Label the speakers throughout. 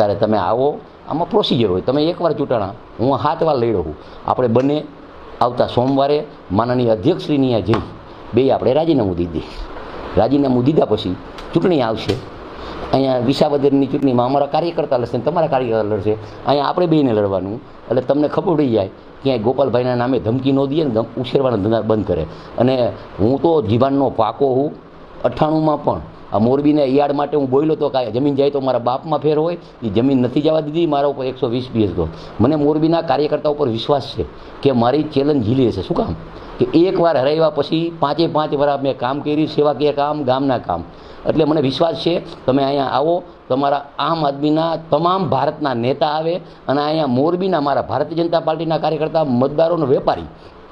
Speaker 1: ત્યારે તમે આવો, આમાં પ્રોસિજર હોય. તમે એકવાર ચૂંટાણા. હું હાથ વાર લઈ રહું. આપણે બંને આવતા સોમવારે માનનીય અધ્યક્ષશ્રીની અહીંયા જઈ. બે આપણે રાજીનામું દીધી રાજીનામું દીધા પછી ચૂંટણી આવશે. અહીંયા વિસાવદરની ચૂંટણીમાં અમારા કાર્યકર્તા લડશે તમારા કાર્યકર્તા લડશે. અહીંયા આપણે બેને લડવાનું. એટલે તમને ખબર પડી જાય ક્યાંય ગોપાલભાઈના નામે ધમકી ન દઈએ ને ઉછેરવાના ધંધા બંધ કરે. અને હું તો જીવાનનો પાકો હું. અઠ્ઠાણુંમાં પણ આ મોરબીને યાર્ડ માટે હું બોલ્યો તો કાંઈ જમીન જાય તો મારા બાપમાં ફેર હોય, એ જમીન નથી જવા દીધી, મારા ઉપર એકસો વીસ બીએસ હતો મને મોરબીના કાર્યકર્તા ઉપર વિશ્વાસ છે કે મારી ચેલેન્જ ઝીલી હશે. શું કામ? કે એકવાર હરાવ્યા પછી પાંચે પાંચ વાર મેં કામ કર્યું, સેવાકીય કામ, ગામના કામ. એટલે મને વિશ્વાસ છે, તમે અહીંયા આવો, તમારા આમ આદમીના તમામ ભારતના નેતા આવે અને અહીંયા મોરબીના મારા ભારતીય જનતા પાર્ટીના કાર્યકર્તા, મતદારોનો વેપારી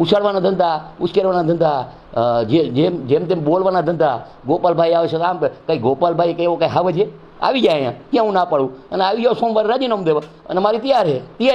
Speaker 1: ઉછાળવાના ધંધા, ઉશ્કેરવાના ધંધા જે, જેમ જેમ તેમ બોલવાના ધંધા. ગોપાલભાઈ આવે છે આમ. કંઈ ગોપાલભાઈ કંઈ એવો કંઈ આવે છે? આવી જાય અહીંયા ક્યાં હું ના પાડું. અને આવી જાઓ સોમવારે રાજીનામું દેવા. અને મારી તૈયાર છે, તૈયારી